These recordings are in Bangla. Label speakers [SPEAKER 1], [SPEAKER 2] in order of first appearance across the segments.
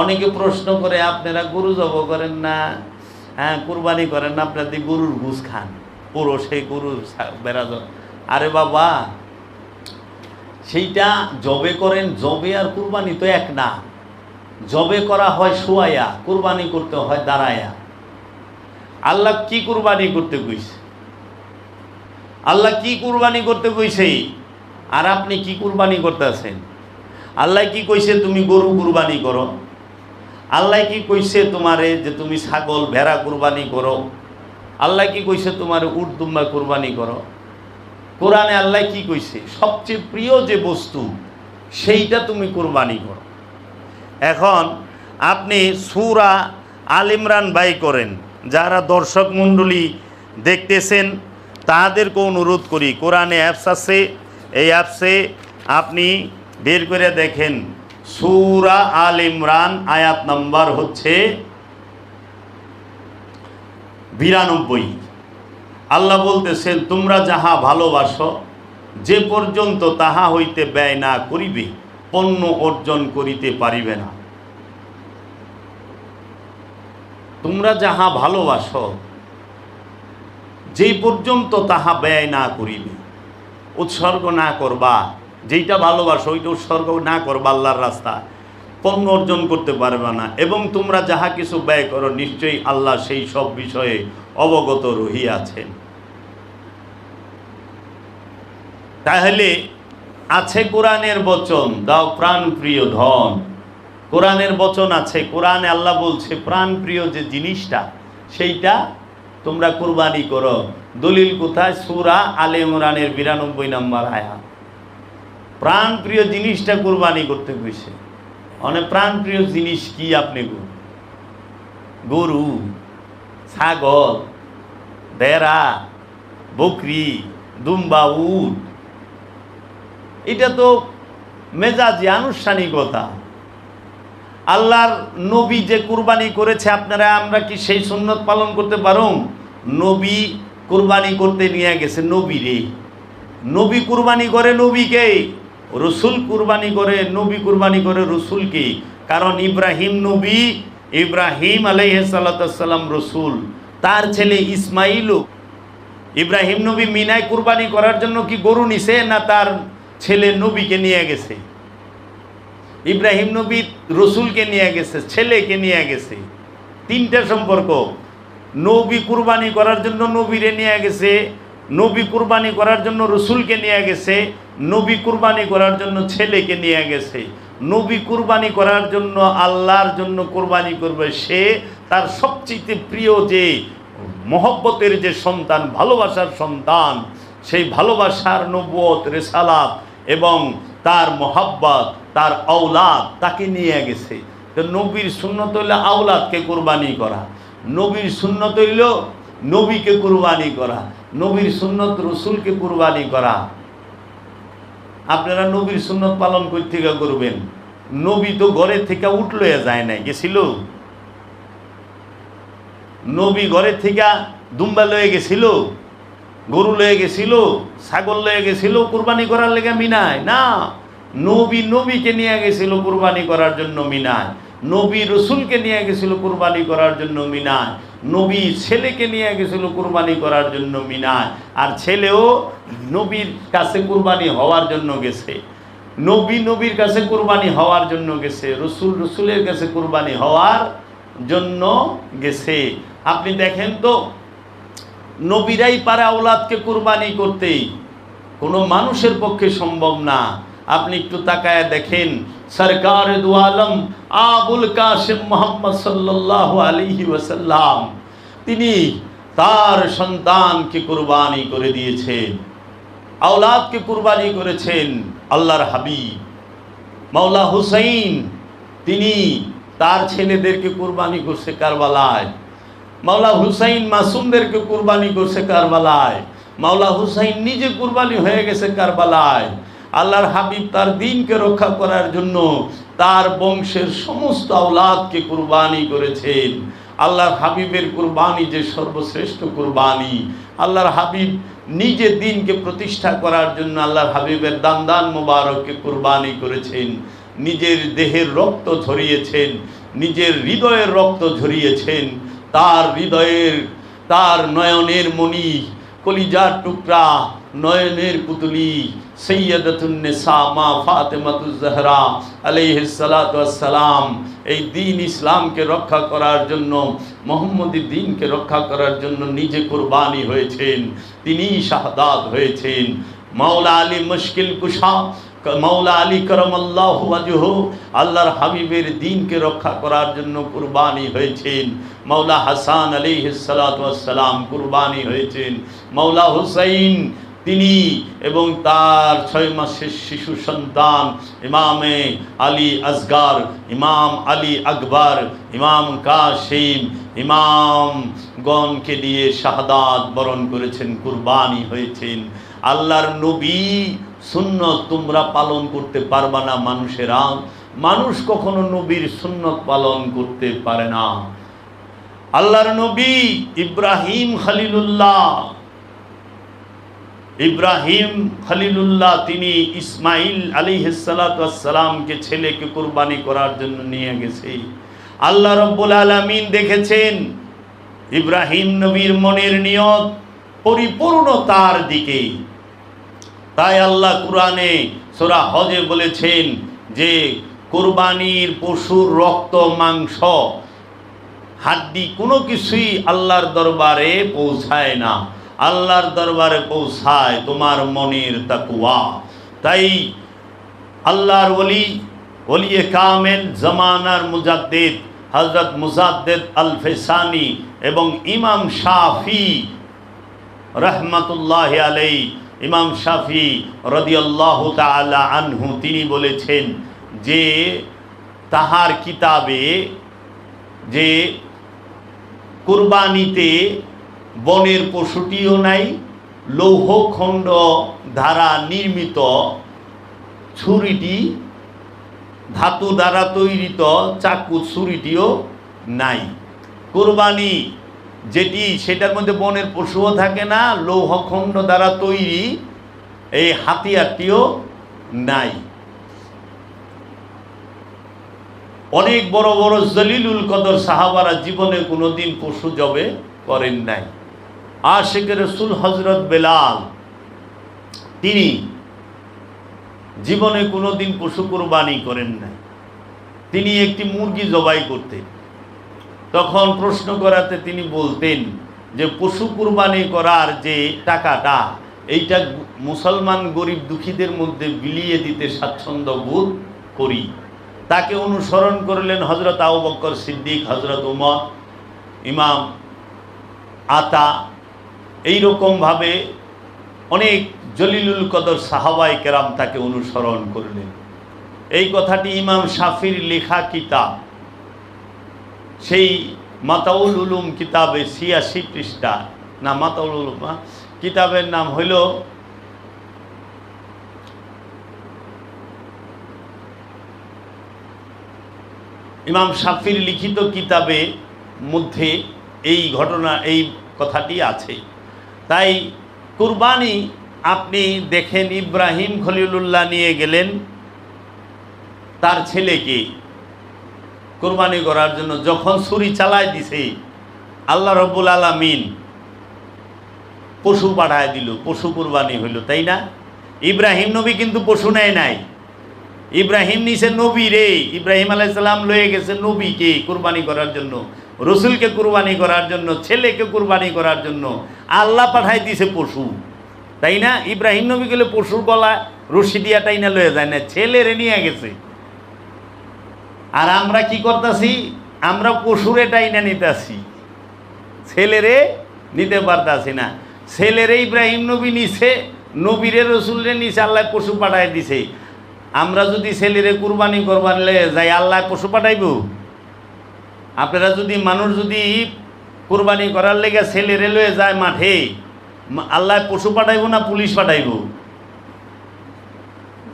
[SPEAKER 1] অনেকে প্রশ্ন করে, আপনারা গরু জব করেন না? হ্যাঁ কুরবানি করেন না। আপনাদের গরুর ঘুষ খান, পুরো সেই গরুর বেড়া আরে বাবা, সেইটা জবে করেন, জবে আর কুরবানি তো এক না। জবে করা হয় শোয়াইয়া কুরবানি করতে হয় দাঁড়ায়া। আল্লাহ কি কুরবানি করতে কইছে? আল্লাহ কি কুরবানি করতে কইছে? আর আপনি কি কুরবানি করতেছেন? আল্লাহ কি কইছে, তুমি গরু কুরবানি করো। আল্লাহ কি কইছে তোমারে যে তুমি ছাগল ভেড়া কুরবানি করো? আল্লাহ কি কইছে তোমারে উট দুম্বা কুরবানি করো? কোরআনে আল্লাহ কি কইছে? সবচেয়ে প্রিয় যে বস্তু, সেইটা তুমি কুরবানি করো। এখন আপনি সুরা আল ইমরান বাই করেন। যারা দর্শক মণ্ডলী দেখতেছেন, তাদেরকে অনুরোধ করি, কোরআনে অ্যাপস আছে, এই অ্যাপসে আপনি বের করে দেখেন। সুরা আল ইমরান আয়াত নাম্বার হচ্ছে বিরানব্বই। আল্লাহ বলতেছেন, তোমরা যাহা ভালোবাসো, যে পর্যন্ত তাহা হইতে ব্যয় না করিবে, পণ্য অর্জন করিতে পারিবে না। তোমরা যাহা ভালোবাসো, যেই পর্যন্ত তাহা ব্যয় না করিবে, উৎসর্গ না করবা যেইটা ভালোবাসো, ওইটা উৎসর্গ না করবা আল্লাহর রাস্তা। পণ্য অর্জন করতে পারবে না। এবং তোমরা যাহা কিছু ব্যয় করো, নিশ্চয়ই আল্লাহ সেই সব বিষয়ে অবগত রহিয়াছেন। তাহলে আছে কোরআনের বচন, দাও প্রাণ প্রিয় ধন। কোরআনের বচন আছে, কোরআনে আল্লাহ বলছে, প্রাণ প্রিয় যে জিনিসটা, সেইটা তোমরা কুরবানি করো। দলিল কোথায়? সুরা আলে ইমরানের বিরানব্বই নম্বর আয়া প্রাণ প্রিয় জিনিসটা কোরবানি করতে কইছে অনেক প্রাণ প্রিয় জিনিস কি আপনি? গরু, ছাগল, ভেড়া, বকরি, দুম্বা, উট। এটা তো মেজাজি আনুষ্ঠানিকতা। আল্লাহর নবী যে কুরবানি করেছে, আপনারা, আমরা কি সেই সুন্নত পালন করতে পারো নবী কুরবানি করতে নিয়ে গেছে, নবী রে। নবী কুরবানি করে নবীকে। রসুল কুরবানি করে, নবী কুরবানি করে রসুলকে কারণ ইব্রাহিম নবী, ইব্রাহিম আলাইসাল্লাম রসুল। তার ছেলে ইসমাইলও। ইব্রাহিম নবী মিনায় কুরবানি করার জন্য কি গরু নিছে না তার ছেলে নবীকে নিয়ে গেছে? ইব্রাহিম নবী রসুলকে নিয়ে গেছে, ছেলেকে নিয়ে গেছে। তিনটা সম্পর্ক। নবী কুরবানি করার জন্য নবীরে নিয়ে গেছে, নবী কুরবানি করার জন্য রসুলকে নিয়ে গেছে নবী কুরবানি করার জন্য ছেলেকে নিয়ে গেছে। নবী কুরবানি করার জন্য আল্লাহর জন্য কুরবানি করবে সে। তার সবচেয়ে প্রিয় যে মহব্বতের যে সন্তান, ভালোবাসার সন্তান, সেই ভালোবাসার নবুয়ত, রেসালাত এবং তার মহাব্বত, তার আওলাদ তাকে নিয়ে গেছে। তো নবীর সুন্নত হইলে আওলাদকে কোরবানি করা। নবীর সুন্নত হইল নবীকে কুরবানি করা। নবীর সুন্নত রসুলকে কুরবানি করা। আপনারা নবীর সুন্নত পালন করতে করবেন। নবী তো ঘরে থেকে উঠল যায় নাই, গেছিল? নবী ঘরে থেকে দুম্বা লয়ে গেছিল? গরু লয়ে গেছিল? ছাগল লয়ে গেছিল? কুরবানি করার লেগে মিনায়? না। নবী নবীকে নিয়ে গেছিল কুরবানি করার জন্য মিনায়। নবী রসুলকে নিয়ে গেছিল কুরবানি করার জন্য মিনায়। নবী ছেলেকে নিয়ে গেছিল কুরবানি করার জন্য মিনায়। আর ছেলেও নবীর কাছে কুরবানি হওয়ার জন্য গেছে। নবী নবীর কাছে কুরবানি হওয়ার জন্য গেছে। রসুল রসুলের কাছে কুরবানি হওয়ার জন্য গেছে। আপনি দেখেন তো, নবীরাই পারে আওলাদকে কুরবানি করতেই কোনো মানুষের পক্ষে সম্ভব না। আপনি একটু তাকায় দেখেন। সরকার দু আলম আবুল কাসিম মোহাম্মদ সাল্লাহ আলিহি ওয়াসাল্লাম, তিনি তার সন্তানকে কুরবানি করে দিয়েছেন, আওলাদকে কুরবানি করেছেন আল্লাহর হাবিব। মাওলা হুসাইন, তিনি তার ছেলেদেরকে কুরবানি করছে কারবালায়। মাওলা হুসাইন মাসুমদেরকে কুরবানি করছে কারবালায়। মাওলা হুসাইন নিজে কুরবানি হয়ে গেছে কারবালায়। আল্লাহর হাবিব তার দিনকে রক্ষা করার জন্য তার বংশের সমস্ত আওলাদকে কুরবানি করেছেন। আল্লাহর হাবিবের কুরবানি যে সর্বশ্রেষ্ঠ কুরবানি। আল্লাহর হাবিব নিজে দিনকে প্রতিষ্ঠা করার জন্য আল্লাহর হাবিবের দান মুবারককে কুরবানি করেছেন। নিজের দেহের রক্ত ঝরিয়েছেন, নিজের হৃদয়ের রক্ত ঝরিয়েছেন। তার হৃদয়ের, তার নয়নের মণি, কলিজার টুকরা, নয়নের পুতুলি সৈয়দতুন্নেসা মা ফাতেমাতুজ জাহরা আলাইহিস সালাতু ওয়াস সালাম এই দিন ইসলামকে রক্ষা করার জন্য মোহাম্মদী দিনকে রক্ষা করার জন্য নিজে কোরবানি হয়েছেন তিনি শাহাদাত হয়েছেন মাওলা আলী মুশকিল কুশা মাওলা আলী করমাল্লাহ ওয়াজহ আল্লাহর হাবিবের দিনকে রক্ষা করার জন্য কুরবানি হয়েছেন মাওলা হাসান আলিহিসালাম কুরবানি হয়েছেন মাওলা হুসাইন তিনি এবং তার ছয় মাসের শিশু সন্তান ইমামে আলী আসগার ইমাম আলী আকবর, ইমাম কাসিম ইমাম গণকে দিয়ে শাহাদাত বরণ করেছেন, কুরবানি হয়েছেন। আল্লাহর নবী সুন্নত তোমরা পালন করতে পারবা না মানুষেরা। মানুষ কখনো নবীর সুন্নত পালন করতে পারে না। আল্লাহর নবী ইব্রাহিম খালিলুল্লাহ ইব্রাহিম খালিলুল্লাহ তিনি ইসমাইল আলী সালামকে ছেলেকে কুরবানি করার জন্য নিয়ে গেছে। আল্লাহ রব্বুল আলমিন দেখেছেন, ইব্রাহিম নবীর মনের নিয়ত পরিপূর্ণ তার দিকে তাই আল্লাহ কুরআনে সোরা হজে বলেছেন যে, কোরবানির পশুর রক্ত, মাংস, হাড্ডি কোনো কিছুই আল্লাহর দরবারে পৌঁছায় না। আল্লাহর দরবারে পৌঁছায় তোমার মনের তাকুয়া তাই আল্লাহর ওলি, ওলিয়ে কামেল, জামানার মুজাদ্দিদ হজরত মুজাদ্দিদ আল ফেসানি এবং ইমাম শাফি রহমতুল্লাহ আলাই ইমাম শাফি রদিয়াল্লাহ তালা আনহু, তিনি বলেছেন যে তাহার কিতাবে যে কুরবানিতে বনের পশুটিও নাই, লৌহখণ্ড দ্বারা নির্মিত, ছুরিটি ধাতু দ্বারা তৈরিত, চাকু ছুরিটিও নাই। কোরবানি যেটি, সেটার মধ্যে বনের পশুও থাকে না, লৌহখণ্ড দ্বারা তৈরি এই হাতিয়ারটিও নাই। অনেক বড় বড় জলিলুল কদর সাহাবারা জীবনে কোনোদিন পশু জবে করেন নাই। আশেখ রসুল হজরত বেলাল, তিনি জীবনে কোনোদিন পশু কোরবানি করেন নাই। তিনি একটি মুরগি জবাই করতেন। তখন প্রশ্ন করাতে তিনি বলতেন যে, পশু কুরবানি করার যে টাকাটা, এইটা মুসলমান গরিব দুঃখীদের মধ্যে বিলিয়ে দিতে স্বাচ্ছন্দ্য বোধ করি। তাকে অনুসরণ করলেন হজরত আবু বক্কর সিদ্দিক হজরত উমর, ইমাম আতা এই রকমভাবে অনেক জলিলুল কদর সাহাবাই কেরাম তাকে অনুসরণ করলেন। এই কথাটি ইমাম শাফির লেখা কিতাব। সেই মাতাউল উলুম কিতাবে ছিয়াশি পৃষ্ঠা। না, মাতাউল উলুম কিতাবের নাম হইল ইমাম শাফির লিখিত কিতাবে মধ্যে এই ঘটনা, এই কথাটি আছে। তাই কুরবানি আপনি দেখেন ইব্রাহিম খলিলুল্লাহ নিয়ে গেলেন, তার ছেলেকে কোরবানি করার জন্য যখন ছুরি চালায় দিছে, আল্লাহ রব্বুল আলমিন পশু পাঠায় দিল, পশু কোরবানি হইল, তাই না? ইব্রাহিম নবী কিন্তু পশু নেয় নাই। ইব্রাহিম নিছে নবী রে, ইব্রাহিম আলাইসাল্লাম লয়ে গেছে নবীকে কোরবানি করার জন্য। রসুলকে কোরবানি করার জন্য, ছেলেকে কুরবানি করার জন্য আল্লাহ পাঠাই দিছে পশু। তাই না? ইব্রাহিম নবী গেলে পশুর গলা রশি দিয়া তাই না লয়ে যায় না, ছেলেরে নিয়ে গেছে। আর আমরা কি করতেছি? আমরা পশুরে টাইনা নিতেছি। ছেলেরে নিতে পারতাছি না। ছেলেরে ইব্রাহিম নবী নিছে, নবীরে রসুলরে নিছে, আল্লাহ পশু পাঠাই দিছে। আমরা যদি ছেলেরে কুরবানি করবানলে যাই, আল্লাহ পশু পাঠাইব? আপনারা যদি মানুষ যদি কুরবানি করার লেগে ছেলেরে লয়ে যায় মাঠে আল্লাহ পশু পাঠাইব না পুলিশ পাঠাইব?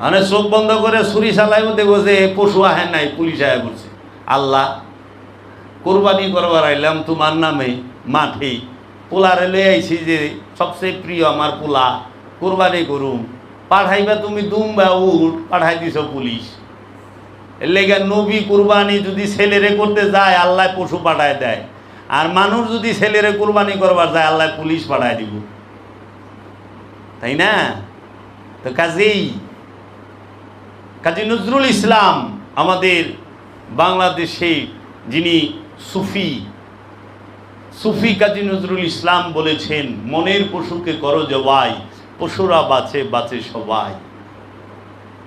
[SPEAKER 1] মানে চোখ বন্ধ করে ছুরি চালাইব দেখব যে পশু আহে নাই, পুলিশ আহে বলছে। আল্লাহ, কোরবানি করবার আইলাম তোমার নামে মাঠে। পোলা লয়ে আইছি যে সবচেয়ে প্রিয় আমার পোলা, কোরবানি করুম। পাঠাইবা তুমি দুম বা উঠ পাঠাই দিছ পুলিশ। লেগে নবী কুরবানি যদি ছেলেরে করতে যায়, আল্লাহ পশু পাঠায় দেয়। আর মানুষ যদি ছেলেরে কুরবানি করবার যায়, আল্লাহ পুলিশ পাঠায় দিব। তাই না? তো কাজেই, কাজী নজরুল ইসলাম আমাদের বাংলাদেশে যিনি সুফি সুফি কাজী নজরুল ইসলাম বলেছেন, মনের পশুকে করো জবাই পশুরা বাঁচে বাঁচে সবাই।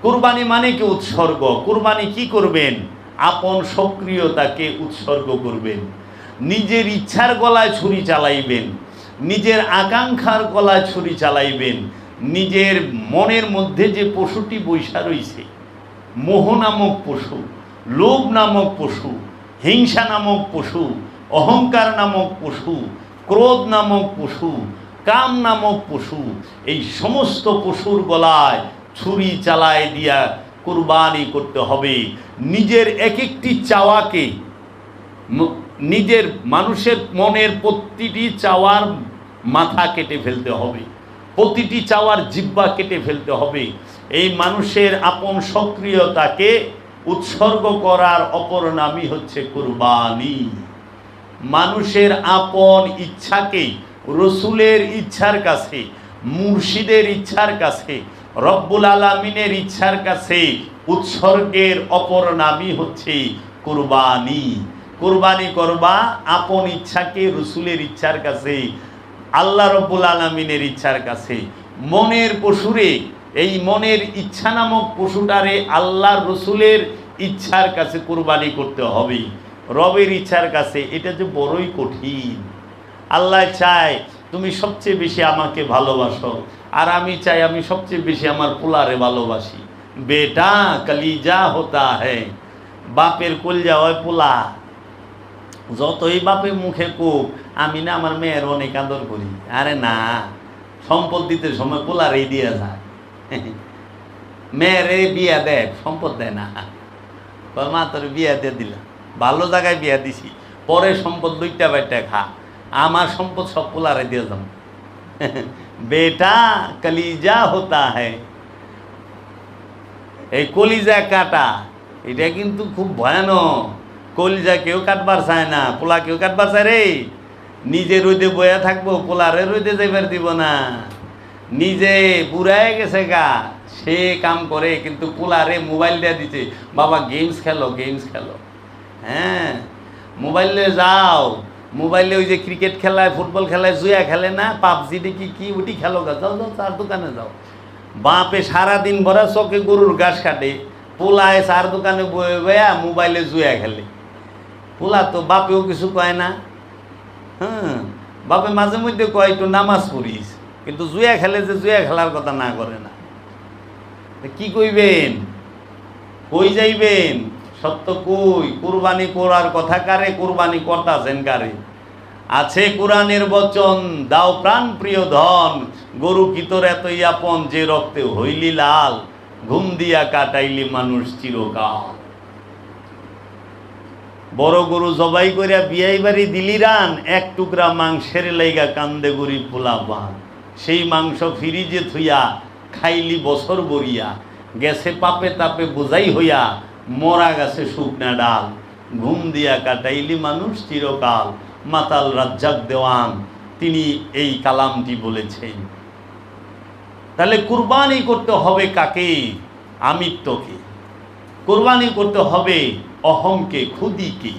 [SPEAKER 1] কুরবানি মানে কি উৎসর্গ? কুরবানি কি করবেন? আপন সক্রিয়তাকে উৎসর্গ করবেন। নিজের ইচ্ছার গলায় ছুরি চালাইবেন। নিজের আকাঙ্ক্ষার গলায় ছুরি চালাইবেন। নিজের মনের মধ্যে যে পশুটি বৈশা রইছে, মোহ নামক পশু, লোভ নামক পশু, হিংসা নামক পশু, অহংকার নামক পশু, ক্রোধ নামক পশু, কাম নামক পশু, এই সমস্ত পশুর গলায় ছুরি চালায় দিয়া কুরবানি করতে হবে। নিজের এক একটি চাওয়াকে নিজের মানুষের মনের প্রতিটি চাওয়ার মাথা কেটে ফেলতে হবে। প্রতিটি চাওয়ার জিব্বা কেটে ফেলতে হবে। এই মানুষের আপন সক্রিয়তাকে উৎসর্গ করার অপর নামই হচ্ছে কুরবানি। মানুষের আপন ইচ্ছাকে, রসুলের ইচ্ছার কাছে, মুর্শিদের ইচ্ছার কাছে রব্বুল আলমিনের ইচ্ছার কাছে উৎসর্গের অপর নামই হচ্ছে কুরবানি। কুরবানি করবা আপন ইচ্ছাকে, রসুলের ইচ্ছার কাছে, আল্লাহ রব্বুল আলমিনের ইচ্ছার কাছে। মনের পশুরে, এই মনের ইচ্ছা নামক পশুটারে আল্লাহ রসুলের ইচ্ছার কাছে কুরবানি করতে হবে। রবের ইচ্ছার কাছে, এটা যে বড়ই কঠিন। আল্লাহ চায়, তুমি সবচেয়ে বেশি আমাকে ভালোবাসো। আর আমি চাই আমি সবচেয়ে বেশি আমার পোলারে ভালোবাসি। বেটা, কলিজা হতা হ্যাঁ বাপের কলজা হয় পোলা। যতই বাপে মুখে কোপ আমি না আমার মেয়ের অনেক আদর করি। আরে না, সম্পদ দিতে সময় পোলারেই দিয়ে যায়। মেয়েরে বিয়া দেয় সম্পদ দেয় না। মা, তোর বিয়া দিয়ে দিলাম। ভালো জায়গায় বিয়া দিছি। পরে সম্পদ দুইটা বাইটা খা। আমার সম্পদ সব পোলারে দিয়ে যাম বেটা কলিজা হতা হ্যায় এই কলিজা কাটা এটা কিন্তু খুব ভয়ানক কলিজা কেউ কাটবার চায় না পোলা কেউ কাটবার চায় রে নিজে রইতে বয়া থাকব পোলারে রইতে যাইবার দিব না নিজে বুড়ায় গেছে গা সে কাম করে কিন্তু পোলারে মোবাইল দিয়ে দিতে বাবা গেমস খেলো গেমস খেলো হ্যাঁ মোবাইলে যাও মোবাইলে ওই যে ক্রিকেট খেলায়, ফুটবল খেলায় জুয়া খেলে না, পাবজি দেখি কি ওটি খেলো গা। যাও যাও তার দোকানে যাও। বাপে সারাদিন ভরা চকে গরুর ঘাস কাটে। পোলায় চার দোকানে বয়ে বয়া মোবাইলে জুয়া খেলে। পোলা তো বাপেও কিছু কয় না। হ্যাঁ বাপে মাঝে মধ্যে কয়, একটু নামাজ পড়িস। কিন্তু জুয়া খেলে যে জুয়া খেলার কথা না করে না। কি কইবেন? কই যাইবেন? সত্য কই? কুরবানি করার কথা কারে? কুরবানি করতাছেন কারে? আছে কোরআনের বচন, দাও প্রাণ প্রিয় ধন, গরু কি তোর এতই আপন যে রক্তে হইলি লাল, ঘুম দিয়া কাটাইলি মানুষ চিরকাল। বড় গরু জবাই করিয়া বিয়াই বাড়ি দিলি রান, এক টুকরা মাংসের লাইগা কান্দে গরি পোলা বান। সেই মাংস ফিরিজে থুইয়া খাইলি বছর বরিয়া, গেছে পাপে তাপে বোঝাই হইয়া মরা গাছে শুকনা ডাল। ঘুম দিয়া কাটাইলি মানুষ চিরকাল। মাতাল রাজ্জাক দেওয়ান, তিনি এই কালামটি বলেছেন। তাহলে কুরবানি করতে হবে কাকে? আমিত্বকে কোরবানি করতে হবে অহংকে খুদিকে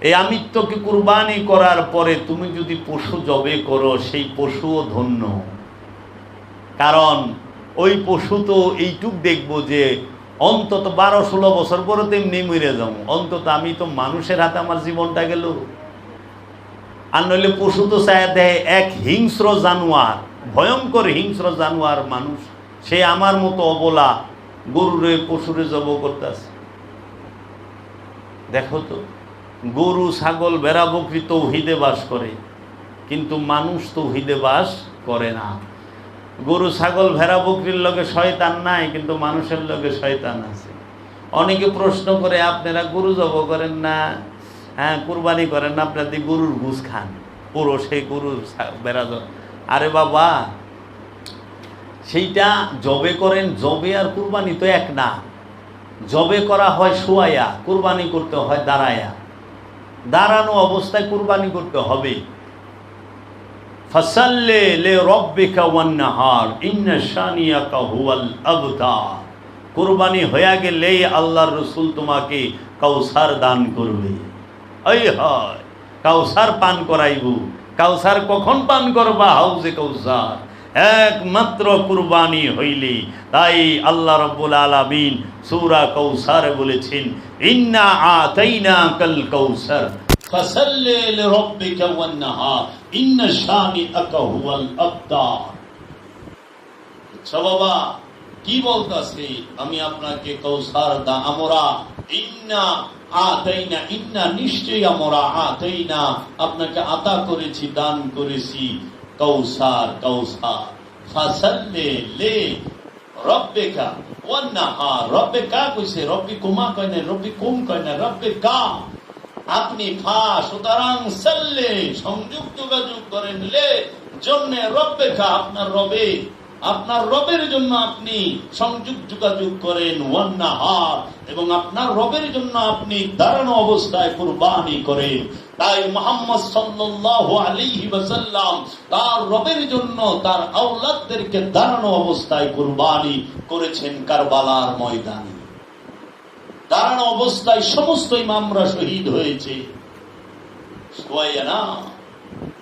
[SPEAKER 1] এই আমিত্বকে কুরবানি করার পরে তুমি যদি পশু জবে করো, সেই পশুও ধন্য। কারণ ওই পশু তো এইটুক দেখব যে অন্তত বারো ষোলো বছর পরে তো এমনি মরে যাব। অন্তত আমি তো মানুষের হাতে আমার জীবনটা গেল। আর নইলে পশু তো চায় দেয়, এক হিংস্র জানোয়ার, ভয়ঙ্কর হিংস্র জানোয়ার মানুষ, সে আমার মতো অবলা গরুরে, পশুরে জব করতেছে। দেখো তো, গরু, ছাগল বেড়া বকরি তৌহিদে বাস করে, কিন্তু মানুষ তৌহিদে বাস করে না। গরু, ছাগল, ভেড়া, বকরির লগে শয়তান নাই, কিন্তু মানুষের লগে শয়তান আছে। অনেকে প্রশ্ন করে, আপনারা গরু জব করেন না? হ্যাঁ কুরবানি করেন না। আপনাদের গরুর ঘুষ খান, পুরো সেই গরুর বেড়া আরে বাবা, সেইটা জবে করেন, জবে আর কুরবানি তো এক না। জবে করা হয় শোয়াইয়া কুরবানি করতে হয় দাঁড়ায়া। দাঁড়ানো অবস্থায় কুরবানি করতে হবে। ফসল্লে লে কুরবানি হয়ে গেলে আল্লাহর রসুল তোমাকে কাউসার দান করবে। এই হয়, কাউসার পান করাইব। কাউসার কখন পান করবা, হাউজে কাউসার? একমাত্র কুরবানি হইলে, তাই আল্লাহ রব্বুল আলামিন সূরা কৌসার বলেছেন, ইন্না আতাইনা কাল কৌসার ফাসাল্লি লিরাব্বিকা ওয়ান্নাহার ইন্না শানিআকা হুয়াল আবতার আচ্ছা বাবা কি বলতাছে আমি আপনাকে কৌসার দা আমরা ইন্না আতাইনা ইন্না নিশ্চয়ই আমরা আতাইনা আপনাকে আতা করেছি দান করেছি কৌসার কৌসার ফাসাল্লে লে রব্বিকা ওয়ান্নাহা রব্বিকা কইছে রব্বি কুমা কয় না রব্বি কুম কয় না রব্বিকা আপনি ফা সুতরাং সাল্লে সংযোগ যোগাযোগ করেন লে জন্য রব্বেকা আপনার রবে। আপনার রবের জন্য আপনি সংযোগ যোগাযোগ করেন, ওয়ান্নাহার, এবং আপনার রবের জন্য আপনি দাঁড়ানো অবস্থায় কুরবানি করেন। তাই মোহাম্মদ সাল্লাল্লাহু আলাইহি ওয়াসাল্লাম তার রবের জন্য তার আওলাদদেরকে দাঁড়ানো অবস্থায় কুরবানি করেছেন কারবালার ময়দানে। দাঁড়ানো অবস্থায় সমস্ত ইমামরা শহীদ হয়েছে। সোয়া না।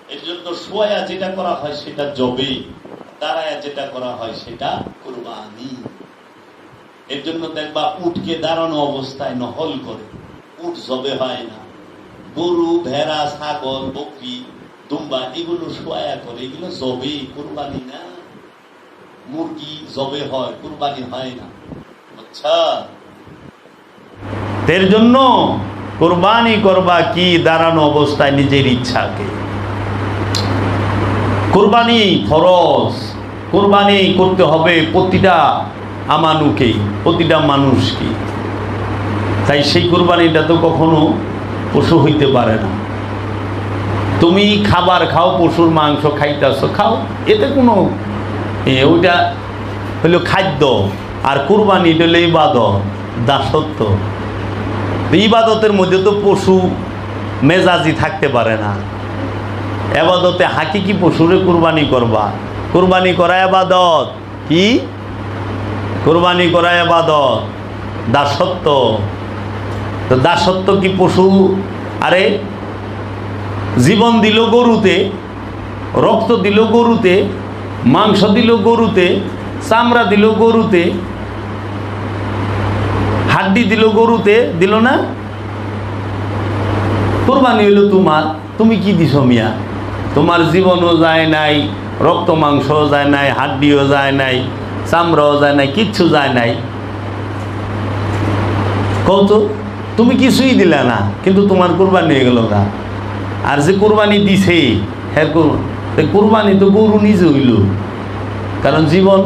[SPEAKER 1] এর জন্য সোয়া যেটা করা হয় সেটা জবে দাঁড়ায় যেটা করা হয় সেটা কুরবানি। এর জন্য দেখবা উটকে দাঁড়ানো অবস্থায় নহল করে। উট জবে হয় না। গরু, ভেড়া, ছাগল, বকরি, দুম্বা এগুলো সোয়া করে। এগুলো জবে, কোরবানি না। মুরগি জবে হয়, কোরবানি হয় না। আচ্ছা। এর জন্য কোরবানি করবা কি দাঁড়ানো অবস্থায় নিজের ইচ্ছাকে? কোরবানি ফরজ, কোরবানি করতে হবে প্রতিটা আমানুকে প্রতিটা মানুষকে তাই সেই কোরবানিটা তো কখনো পশু হইতে পারে না। তুমি খাবার খাও, পশুর মাংস খাইতেছ, খাও, এতে কোনো ওইটা হলো খাদ্য, আর কোরবানি হলো ইবাদত, দাসত্ব। ইবাদতের মধ্যে তো পশু মেজাজি থাকতে পারে না। এবাদতে হাকি কি পশুরে কুরবানি করবা। কুরবানি করা এবাদত। কি? কুরবানি করা এবাদত। দাসত্ব। তো দাসত্ব কি পশু? আরে, জীবন দিল গরুতে, রক্ত দিল গরুতে, মাংস দিল গরুতে, চামড়া দিল গরুতে হাড্ডি দিল গরুতে, দিল না? কোরবানি হইল তোমার। তুমি কি দিছ মিয়া? তোমার জীবনও যায় নাই, রক্ত মাংসও যায় নাই, হাড্ডিও যায় নাই, চামড়াও যায় নাই, কিচ্ছু যায় নাই। কত তুমি কিছুই দিলা না, কিন্তু তোমার কোরবানি হয়ে গেল না আর যে কোরবানি দিছে হ্যাঁ কোরবানি তো গরু নিজে হইল। কারণ জীবন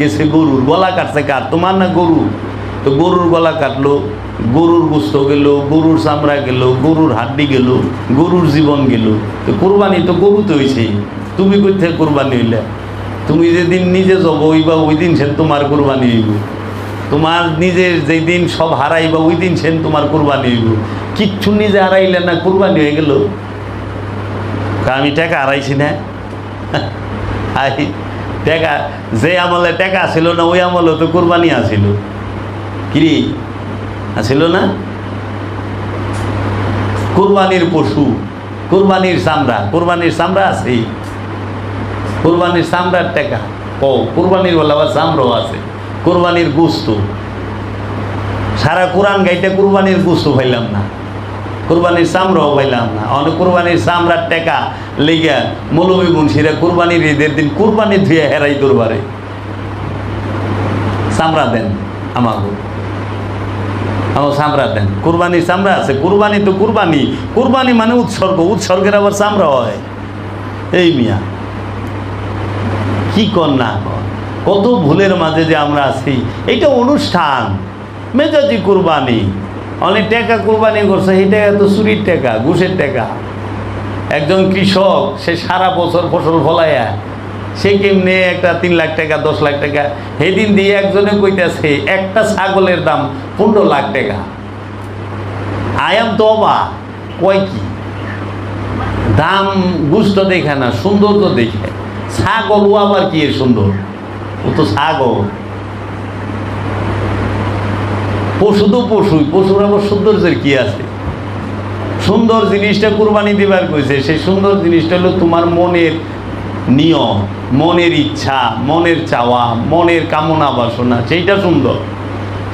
[SPEAKER 1] গেছে গরুর, গলা কাটছে কার? তোমার না গরু? তো গরুর গলা কাটলো, গরুর গুস্ত গেল, গরুর চামড়া গেল, গরুর হাড্ডি গেল, গরুর জীবন গেল। তো কোরবানি তো গরুতে হয়েছে তুমি কই থেকে কোরবানি হইলে? তুমি যেদিন নিজে যাব হইবা ওই দিন সেন তোমার কোরবানি হইব। তোমার নিজের যেই দিন সব হারাইবা ওই দিন সেন তোমার কোরবানি হইব। কিচ্ছু নিজে হারাইলে না কোরবানি হয়ে গেল। আমি টাকা হারাইছি না। টাকা, যে আমলে টাকা ছিল না, ওই আমলে তো কোরবানি আছিল। কিরি আছিল না? কোরবানির পশু, কোরবানির চামড়া কোরবানির চামড়া আছে কোরবানির চামড়ার টাকা, ও, কোরবানির বলে আবার চামড়াও আছে। কোরবানির গুস্ত। সারা কোরআন গাইতে কোরবানির গুস্ত পাইলাম না। কোরবানির চামড়াও পাইলাম না। অনেক কোরবানির চামড়ার টাকা লেগা মৌলবী মুন্সিরা কোরবানির ঈদের দিন কোরবানি ধুয়ে হেরাই দরবারে। চামড়া দেন আমাকে আমার চামড়া দেন। কুরবানির চামড়া আছে। কুরবানি তো কুরবানি। কুরবানি মানে উৎসর্গ। উৎসর্গের আবার চামড়া হয়। এই মিয়া, কি কর না কত ভুলের মাঝে যে আমরা আছি। এইটা অনুষ্ঠান। মেজাজি কুরবানি। অনেক টাকা কুরবানি করছে। এই টাকা তো চুরির টাকা, ঘুষের টাকা। একজন কৃষক, সে সারা বছর ফসল ফলাইয়া সে কেমনে একটা তিন লাখ টাকা, দশ লাখ টাকা? সেদিন দিয়ে একজনে কইতেছে, একটা ছাগলের দাম পনেরো লাখ টাকা। আয়াম তো অবা কয় কি? দাম গুষ্ট দেখে না, সুন্দর তো দেখে। ছাগল ও আবার কি সুন্দর? ও তো ছাগল। পশু তো পশুই, পশুর আবার সৌন্দর্যের কি আছে? সুন্দর জিনিসটা কুরবানি দিবার কইছে, সেই সুন্দর জিনিসটা হলো তোমার মনের নিয়ম মনের ইচ্ছা, মনের চাওয়া, মনের কামনা বাসনা, সেইটা সুন্দর।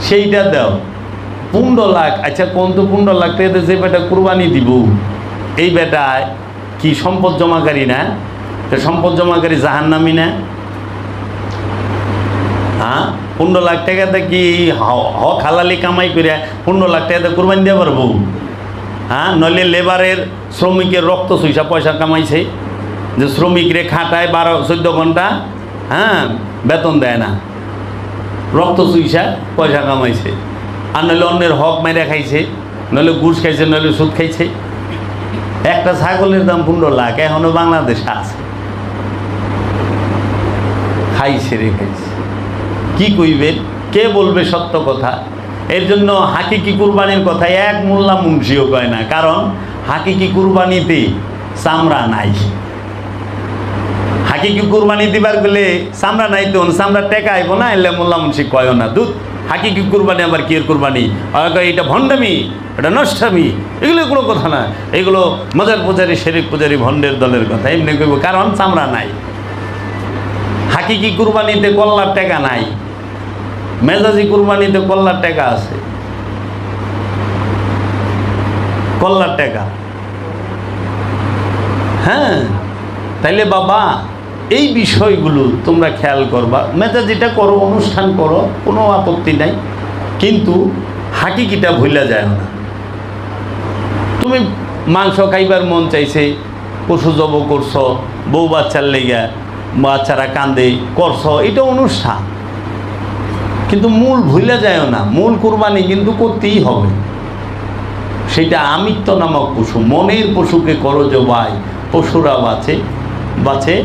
[SPEAKER 1] সেইটা দাও। পনেরো লাখ আচ্ছা কোন তো পনেরো লাখ টাকা যে বেটা কুরবানি দিব, এই বেটায় কি সম্পদ জমাকারী না? তো সম্পদ জমাকারী জাহান্নামি না? হ্যাঁ? পনেরো লাখ টাকাতে কি হক হালালি কামাই করে পনেরো লাখ টাকাতে কুরবানি দিয়ে পারব? হ্যাঁ? নইলে লেবারের শ্রমিকের রক্ত সুইসা পয়সা কামাইছে। যে শ্রমিকরে খাটায় বারো, চোদ্দ ঘণ্টা হ্যাঁ বেতন দেয় না। রক্ত চুইসা, পয়সা কামাইছে। আর নইলে অন্যের হক মেরে খাইছে, নইলে ঘুষ খাইছে, নইলে সুদ খাইছে। একটা ছাগলের দাম পনেরো লাখ, এখনও বাংলাদেশে আছে। খাইছে রে খাইছে। কি কইবে? কে বলবে সত্য কথা? এর জন্য হাকিকি কুরবানির কথা এক মোল্লা মুন্সিও কয় না, কারণ হাকিকি কুরবানিতে চামড়া নাই। হাকিকি কুরবানি দিবার গেলে চামড়া নাই তো, চামড়া টেকা আইব না? এলে মোল্লা মুন্সি কয় না। দুধ, হাকি কি কুরবানি, আবার কি কুরবানি? এটা ভণ্ডামি, এটা নষ্টামি। এগুলো কোনো কথা না। এগুলো মজার পূজারি শেরিক পূজারি ভণ্ডের দলের কথা। এমনি কইব, কারণ চামড়া নাই। হাকি কি কুরবানিতে কল্লার টাকা নাই? মেজাজি কুরবানিতে কল্লার টাকা আছে। কল্লার টাকা। হ্যাঁ তাইলে বাবা এই বিষয়গুলো তোমরা খেয়াল করবা। মেজাজিটা করো, অনুষ্ঠান করো, কোনো আপত্তি নাই। কিন্তু হাকিকিটা ভুলা যায় না। তুমি মাংস খাইবার মন চাইছে, পশু জব করছ, বউ বাচ্চার লেগা বাচ্চারা কান্দে, করছ, এটা অনুষ্ঠান। কিন্তু মূল ভুলে যায় না। মূল কুরবানি কিন্তু করতেই হবে। সেটা আমিত্ব নামক পশু। মনের পশুকে করো জবাই পশুরা বাঁচে বাঁচে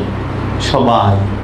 [SPEAKER 1] সবাই